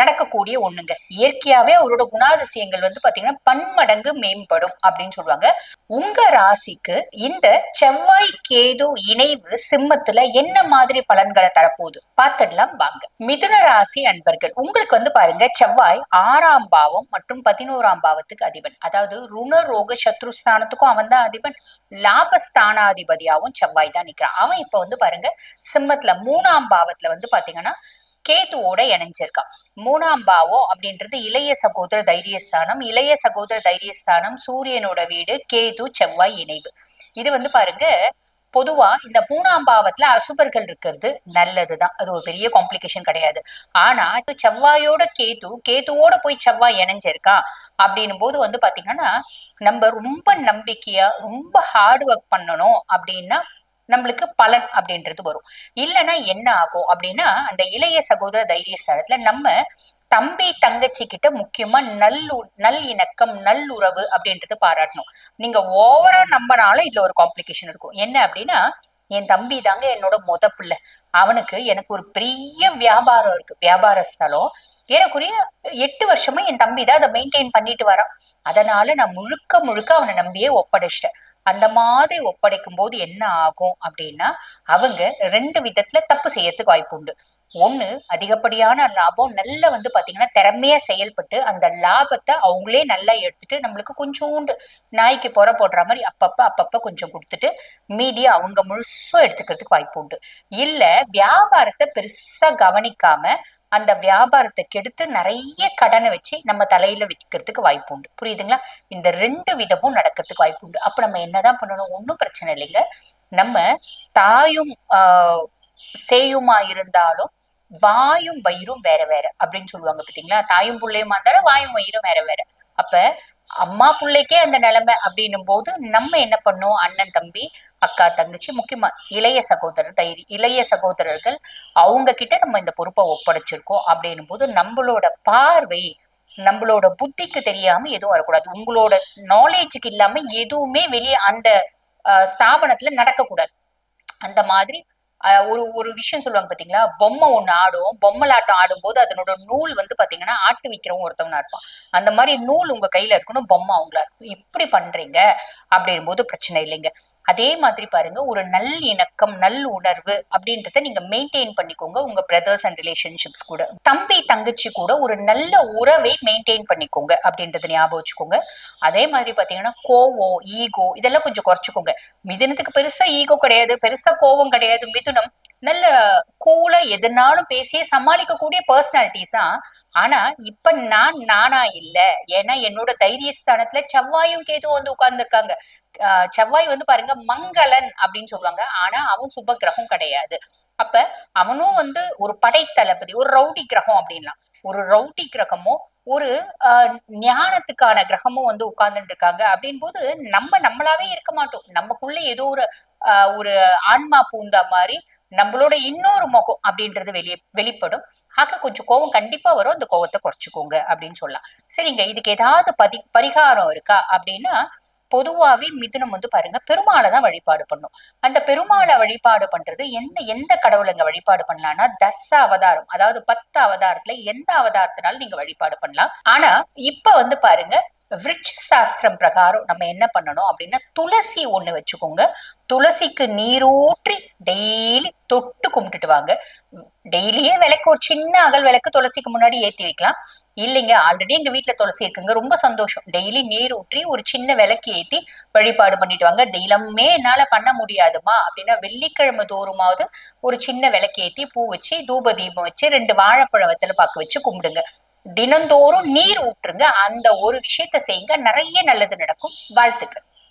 நடக்கக்கூடிய ஒண்ணுங்க. இயற்கையாவே அவரோட குணாதிசயங்கள் வந்து பாத்தீங்கன்னா பன்மடங்கு மேம்படும் அப்படின்னு சொல்லுவாங்க. உங்க ராசிக்கு இந்த செவ்வாய் கேது இணைவு சிம்மத்துல என்ன மாதிரி பலன்களை தரப்போகுது? பார்த்துடலாம் வாங்க. மிதுன ராசி அன்பர்கள் உங்களுக்கு வந்து பாருங்க செவ்வாய் ஆறாம் பாவம் மற்றும் பதினோராம் பாவத்துக்கு அதிபன். அதாவது ருண ரோக சத்ருஸ்தானத்துக்கும் அவன் தான் அதிபன். லாபஸ்தானாதிபதியாவும் செவ்வாய் தான் நிக்கிறான். அவன் இப்ப வந்து பாருங்க சிம்மத்துல மூணாம் பாவத்துல வந்து பாத்தீங்கன்னா கேதுவோட இணைஞ்சிருக்கான். மூணாம் பாவம் அப்படின்றது இளைய சகோதர தைரியஸ்தானம் இளைய சகோதர தைரியஸ்தானம் சூரியனோட வீடு கேது செவ்வாய் இணைவு. இது வந்து பாருங்க பொதுவா இந்த மூணாம் பாவத்துல அசுபர்கள் இருக்கிறது நல்லதுதான். அது ஒரு பெரிய காம்ப்ளிகேஷன் கிடையாது. ஆனா இது செவ்வாயோட கேது கேதுவோட போய் செவ்வாய் இணைஞ்சிருக்கான் அப்படின்னும் போது வந்து பாத்தீங்கன்னா நம்ம ரொம்ப நம்பிக்கையா ரொம்ப ஹார்ட் ஒர்க் பண்ணணும் அப்படின்னா நம்மளுக்கு பலன் அப்படின்றது வரும். இல்லைன்னா என்ன ஆகும் அப்படின்னா அந்த இளைய சகோதர தைரியஸ்தானத்துல நம்ம தம்பி தங்கச்சி கிட்ட முக்கியமா நல்லு நல் இணக்கம் நல்லுறவு அப்படின்றது பாராட்டணும். நீங்க ஓவரா நம்பினாலும் இதுல ஒரு காம்ப்ளிகேஷன் இருக்கும். என்ன அப்படின்னா என் தம்பி தாங்க என்னோட மொத பிள்ளை. அவனுக்கு எனக்கு ஒரு பெரிய வியாபாரம் இருக்கு. வியாபார ஸ்தலம். ஏறக்குறைய எட்டு வருஷமா என் தம்பி தான் அதை மெயின்டைன் பண்ணிட்டு வரான். அதனால நான் முழுக்க முழுக்க அவனை நம்பியே ஒப்படைச்சிட்டேன். அந்த மாதிரி ஒப்படைக்கும் போது என்ன ஆகும் அப்படின்னா அவங்க ரெண்டு விதத்துல தப்பு செய்யறதுக்கு வாய்ப்பு உண்டு. ஒண்ணு அதிகப்படியான லாபம் நல்ல வந்து பாத்தீங்கன்னா திறமையா செயல்பட்டு அந்த லாபத்தை அவங்களே நல்லா எடுத்துட்டு நம்மளுக்கு கொஞ்சோண்டு நாய்க்கு புற போடுற மாதிரி அப்பப்ப அப்பப்ப கொஞ்சம் கொடுத்துட்டு மீதியை அவங்க முழுசும் எடுத்துக்கிறதுக்கு வாய்ப்பு உண்டு. இல்ல வியாபாரத்தை பெருசா கவனிக்காம அந்த வியாபாரத்தை கெடுத்து நிறைய கடனை வச்சு நம்ம தலையில வச்சுக்கிறதுக்கு வாய்ப்பு உண்டு. புரியுதுங்களா? இந்த ரெண்டு விதமும் நடக்கிறதுக்கு வாய்ப்பு உண்டு. அப்ப நம்ம என்னதான் பண்ணணும்? ஒன்றும் பிரச்சனை இல்லைங்க. நம்ம தாயும் ஆஹ் சேயுமா இருந்தாலும் வாயும் வயிறும் வேற வேற அப்படின்னு சொல்லுவாங்க பாத்தீங்களா? தாயும் பிள்ளையுமா இருந்தாலும் வாயும் வயிறும் வேற வேற. அப்ப அம்மா பிள்ளைக்கே அந்த நிலைமை அப்படின்னும் போது நம்ம என்ன பண்ணோம்? அண்ணன் தம்பி அக்கா தங்கச்சி முக்கியமா இளைய சகோதரர் தைரி இளைய சகோதரர்கள் அவங்க கிட்ட நம்ம இந்த பொறுப்பை ஒப்படைச்சிருக்கோம் அப்படின்னும் போது நம்மளோட பார்வை நம்மளோட புத்திக்கு தெரியாம எதுவும் வரக்கூடாது. உங்களோட நாலேஜுக்கு இல்லாம எதுவுமே வெளியே அந்த ஸ்தாபனத்துல நடக்கக்கூடாது. அந்த மாதிரி ஒரு ஒரு விஷயம் சொல்லுவாங்க பாத்தீங்களா? பொம்மை ஒண்ணு ஆடும். பொம்மலாட்டம் ஆடும்போது அதனோட நூல் வந்து பாத்தீங்கன்னா ஆட்டு விக்கிறவங்க ஒருத்தவனா இருப்பான். அந்த மாதிரி நூல் உங்க கையில இருக்கணும் பொம்மை அவங்களா இருக்கும் இப்படி பண்றீங்க அப்படின் போது பிரச்சனை இல்லைங்க. அதே மாதிரி பாருங்க ஒரு நல் இணக்கம் நல் உணர்வு அப்படின்றத நீங்க மெயின்டைன் பண்ணிக்கோங்க உங்க பிரதர்ஸ் அண்ட் ரிலேஷன்ஷிப்ஸ் கூட. தம்பி தங்கச்சி கூட ஒரு நல்ல உறவை மெயின்டைன் பண்ணிக்கோங்க அப்படின்றத ஞாபகம் வச்சுக்கோங்க. அதே மாதிரி பாத்தீங்கன்னா கோவம் ஈகோ இதெல்லாம் கொஞ்சம் குறைச்சிக்கோங்க. மிதுனத்துக்கு பெருசா ஈகோ கிடையாது பெருசா கோவம் கிடையாது மிதுனம். நல்ல கூலா எதுனாலும் பேசியே சமாளிக்கக்கூடிய பர்சனாலிட்டிஸா ஆனா இப்ப நான் நானா இல்ல. ஏன்னா என்னோட தைரியஸ்தானத்துல செவ்வாயும் கேதுவும் வந்து உட்கார்ந்துருக்காங்க. செவ்வாய் வந்து பாருங்க மங்களன் அப்படின்னு சொல்லுவாங்க. ஆனா அவன் சுப கிரகம் கிடையாது. அப்ப அவனும் வந்து ஒரு படைத்தளபதி ஒரு ரவுடி கிரகம் அப்படின்லாம். ஒரு ரவுடி கிரகமும் ஒரு ஞானத்துக்கான கிரகமும் வந்து உட்கார்ந்துட்டு இருக்காங்க. அப்படின் போது நம்ம நம்மளாவே இருக்க மாட்டோம். நமக்குள்ள ஏதோ ஒரு ஒரு ஆன்மா பூந்தா மாதிரி நம்மளோட இன்னொரு முகம் அப்படின்றது வெளியே வெளிப்படும். ஆக கொஞ்சம் கோவம் கண்டிப்பா வரும். அந்த கோவத்தை குறைச்சிக்கோங்க அப்படின்னு சொல்லலாம். சரிங்க இதுக்கு ஏதாவது பதி பரிகாரம் இருக்கா அப்படின்னா பொதுவாவே மிதுனம் வந்து பாருங்க பெருமாளை தான் வழிபாடு பண்ணும். அந்த பெருமாளை வழிபாடு பண்றது எந்த எந்த கடவுளுங்க வழிபாடு பண்ணலாம்னா தச அவதாரம் அதாவது பத்து அவதாரத்துல எந்த அவதாரத்தினாலும் நீங்க வழிபாடு பண்ணலாம். ஆனா இப்ப வந்து பாருங்க விருட்ச சாஸ்திரம் பிரகாரம் நம்ம என்ன பண்ணணும் அப்படின்னா துளசி ஒண்ணு வச்சுக்கோங்க. துளசிக்கு நீரூற்றி டெய்லி தொட்டு கும்பிட்டுட்டு வாங்க. டெய்லியே விளக்கு ஒரு சின்ன அகல் விளக்கு துளசிக்கு முன்னாடி ஏத்தி வைக்கலாம். இல்லைங்க ஆல்ரெடி எங்க வீட்டுல துளசி இருக்குங்க. ரொம்ப சந்தோஷம். டெய்லி நீர் ஊற்றி ஒரு சின்ன விளக்கு ஏத்தி வழிபாடு பண்ணிட்டு வாங்க. டெய்லமே என்னால பண்ண முடியாதுமா அப்படின்னா வெள்ளிக்கிழமை தோறுமாவது ஒரு சின்ன விளக்கு ஏத்தி பூ வச்சு தூப தீபம் வச்சு ரெண்டு வாழைப்பழம் வெத்தலை பாக்கு வச்சு கும்பிடுங்க. தினந்தோறும் நீர் ஊற்றுங்க. அந்த ஒரு விஷயத்த செய்யுங்க. நிறைய நல்லது நடக்கும். வாழ்த்துக்கள்.